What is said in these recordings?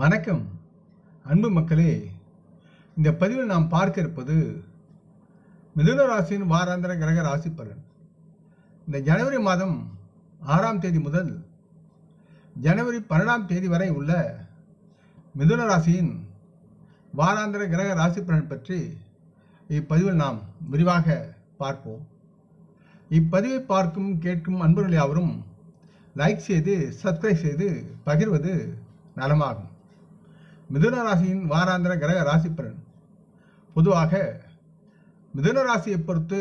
வணக்கம். அன்பு மக்களே இந்த பதிவில் நாம் பார்க்க இருப்பது மிதுன ராசியின் வாராந்திர கிரக ராசி பலன். இந்த ஜனவரி மாதம் ஆறாம் தேதி முதல் ஜனவரி பன்னெண்டாம் தேதி வரை உள்ள மிதுன ராசியின் வாராந்திர கிரக ராசி பலன் பற்றி இப்பதிவில் நாம் விரிவாக பார்ப்போம். இப்பதிவை பார்க்கும் கேட்கும் அன்பர்கள் யாவரும் லைக் செய்து சப்ஸ்கிரைப் செய்து பகிர்வது நலமாகும். மிதுன ராசியின் வாராந்திர கிரக ராசி பலன். பொதுவாக மிதுன ராசியை பொறுத்து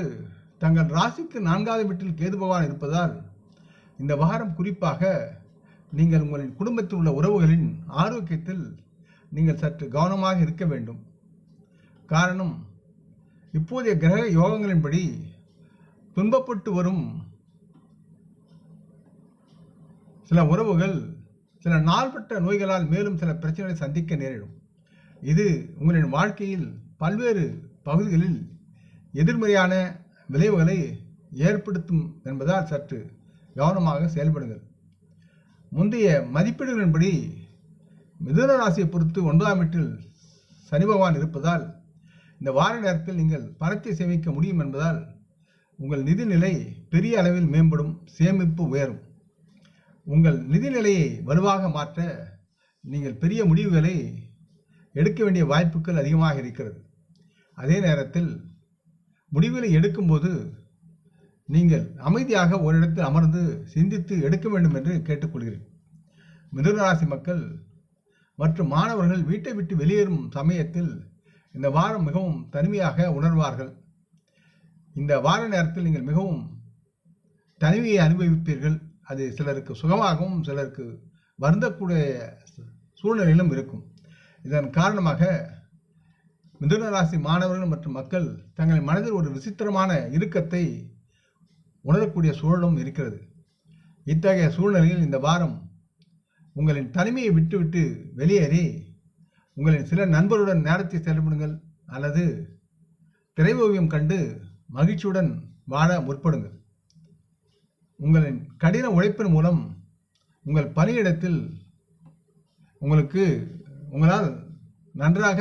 தங்கள் ராசிக்கு நான்காவது வீட்டில் கேது பகவான் இருப்பதால் இந்த வாரம் குறிப்பாக நீங்கள் உங்களின் குடும்பத்தில் உள்ள உறவுகளின் ஆரோக்கியத்தில் நீங்கள் சற்று கவனமாக இருக்க வேண்டும். காரணம் இப்போதைய கிரக யோகங்களின்படி துன்பப்பட்டு வரும் சில உறவுகள் சில நாள்பட்ட நோய்களால் மேலும் சில பிரச்சனைகளை சந்திக்க நேரிடும். இது உங்களின் வாழ்க்கையில் பல்வேறு பகுதிகளில் எதிர்மறையான விளைவுகளை ஏற்படுத்தும் என்பதால் சற்று கவனமாக செயல்படுங்கள். முந்தைய மதிப்பீடுகளின்படி மிதுன ராசியை பொறுத்து ஒன்பதாம் வீட்டில் சனி பகவான் இருப்பதால் இந்த வார நேரத்தில் நீங்கள் பணத்தை சேமிக்க முடியும் என்பதால் உங்கள் நிதிநிலை பெரிய அளவில் மேம்படும் சேமிப்பு உயரும். உங்கள் நிதிநிலையை வலுவாக மாற்ற நீங்கள் பெரிய முடிவுகளை எடுக்க வேண்டிய வாய்ப்புகள் அதிகமாக இருக்கிறது. அதே நேரத்தில் முடிவுகளை எடுக்கும்போது நீங்கள் அமைதியாக ஒரு இடத்தில் அமர்ந்து சிந்தித்து எடுக்க வேண்டும் என்று கேட்டுக்கொள்கிறேன். மிதுனராசி மக்கள் மற்றும் மாணவர்கள் வீட்டை விட்டு வெளியேறும் சமயத்தில் இந்த வாரம் மிகவும் தனிமையாக உணர்வார்கள். இந்த வார நேரத்தில் நீங்கள் மிகவும் தனிமையை அனுபவிப்பீர்கள். அது சிலருக்கு சுகமாகவும் சிலருக்கு வருந்தக்கூடிய சூழ்நிலையிலும் இருக்கும். இதன் காரணமாக மிதுன ராசி மாணவர்கள் மற்றும் மக்கள் தங்கள் மனதில் ஒரு விசித்திரமான இறுக்கத்தை உணரக்கூடிய சூழலும் இருக்கிறது. இத்தகைய சூழ்நிலையில் இந்த வாரம் உங்களின் தனிமையை விட்டுவிட்டு வெளியேறி உங்களின் சில நண்பருடன் நேரத்தை செலவிடுங்கள் அல்லது திரைவோவியம் கண்டு மகிழ்ச்சியுடன் வாழ முற்படுங்கள். உங்களின் கடின உழைப்பின் மூலம் உங்கள் பணியிடத்தில் உங்களுக்கு உங்களால் நன்றாக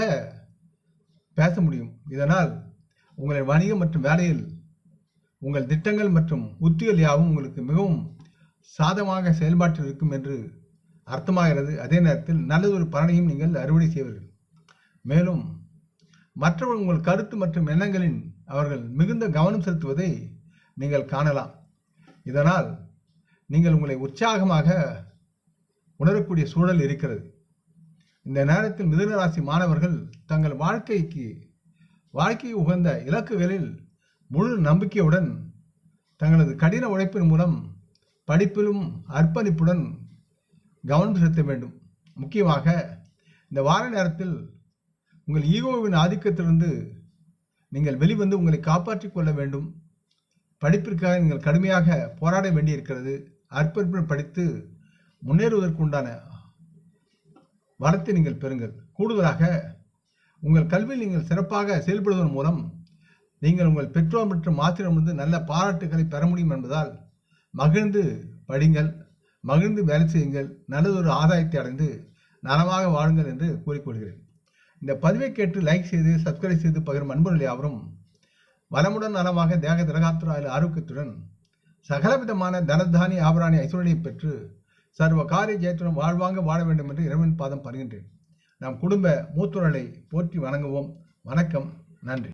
பேச முடியும். இதனால் உங்களின் வணிகம் மற்றும் வேலையில் உங்கள் திட்டங்கள் மற்றும் உத்திகள் யாவும் உங்களுக்கு மிகவும் சாதமாக செயல்பாட்டில் இருக்கும் என்று அர்த்தமாகிறது. அதே நேரத்தில் நல்லதொரு பலனையும் நீங்கள் அறுவடை செய்வீர்கள். மேலும் மற்றவர்கள் உங்கள் கருத்து மற்றும் எண்ணங்களின் அவர்கள் மிகுந்த கவனம் செலுத்துவதை நீங்கள் காணலாம். இதனால் நீங்கள் உங்களை உற்சாகமாக உணரக்கூடிய சூழல் இருக்கிறது. இந்த நேரத்தில் மிதுனராசி மாணவர்கள் தங்கள் வாழ்க்கைக்கு வாழ்க்கை உகந்த இலக்குகளில் முழு நம்பிக்கையுடன் தங்களது கடின உழைப்பின் மூலம் படிப்பிலும் அர்ப்பணிப்புடன் கவனம் செலுத்த வேண்டும். முக்கியமாக இந்த வார நேரத்தில் உங்கள் ஈகோவின் ஆதிக்கத்திலிருந்து நீங்கள் வெளிவந்து உங்களை காப்பாற்றிக் கொள்ள வேண்டும். படிப்பிற்காக நீங்கள் கடுமையாக போராட வேண்டியிருக்கிறது அர்ப்பணிப்புடன் படித்து முன்னேறுவதற்குண்டான வளத்தை நீங்கள் பெறுங்கள். கூடுதலாக உங்கள் கல்வியில் நீங்கள் சிறப்பாக செயல்படுவதன் மூலம் நீங்கள் உங்கள் பெற்றோர் மற்றும் ஆசிரியரிடமிருந்து நல்ல பாராட்டுகளை பெற முடியும் என்பதால் மகிழ்ந்து படிங்கள் மகிழ்ந்து வேலை செய்யுங்கள் நல்லதொரு ஆதாயத்தை அடைந்து நலமாக வாழுங்கள் என்று கூறிக்கொள்கிறேன். இந்த பதிவை கேட்டு லைக் செய்து சப்ஸ்கிரைப் செய்து பகிரும் அன்பர்கள் யாவரும் வளமுடன் நலமாக தேக திரகாத்திராயில் ஆரோக்கியத்துடன் சகலவிதமான தனதானி ஆபராணி ஐஸ்வரனை பெற்று சர்வ காரிய ஜெயத்துடன் வாழ்வாங்க வாழ வேண்டும் என்று இறைவன் பாதம் பருகின்றேன். நம் குடும்ப மூத்தொழலை போற்றி வணங்குவோம். வணக்கம். நன்றி.